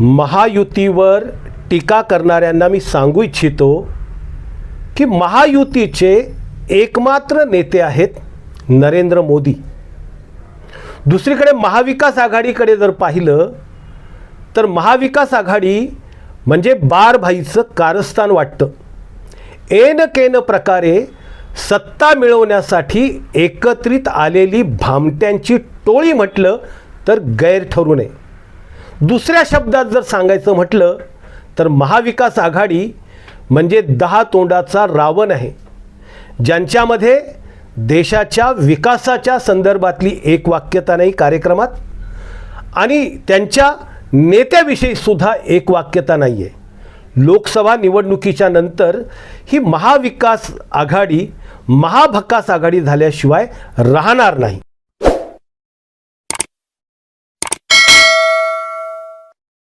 महायुतीवर टीका करणाऱ्यांना मी सांगू इच्छितो की महायुतीचे एकमात्र नेते आहेत नरेंद्र मोदी. दुसरीकडे महाविकास आघाडीकडे जर पाहिलं तर महाविकास आघाडी म्हणजे बारभाईचं कारस्थान वाटतं. एन केन प्रकारे सत्ता मिळवण्यासाठी एकत्रित आलेली भामट्यांची टोळी म्हटलं तर गैर ठरू नये. दुसऱ्या शब्दात जर सांगायचं म्हटलं तर महाविकास आघाडी म्हणजे दहा तोंडाचा रावण आहे ज्यांच्यामध्ये देशाच्या विकासाच्या संदर्भातली एक वाक्यता नाही कार्यक्रमात आणि त्यांच्या नेत्याविषयी सुद्धा एक वाक्यता नाही आहे लोकसभा निवडणुकीच्या नंतर ही महाविकास आघाडी महाभकास आघाडी झाल्याशिवाय राहणार नाही.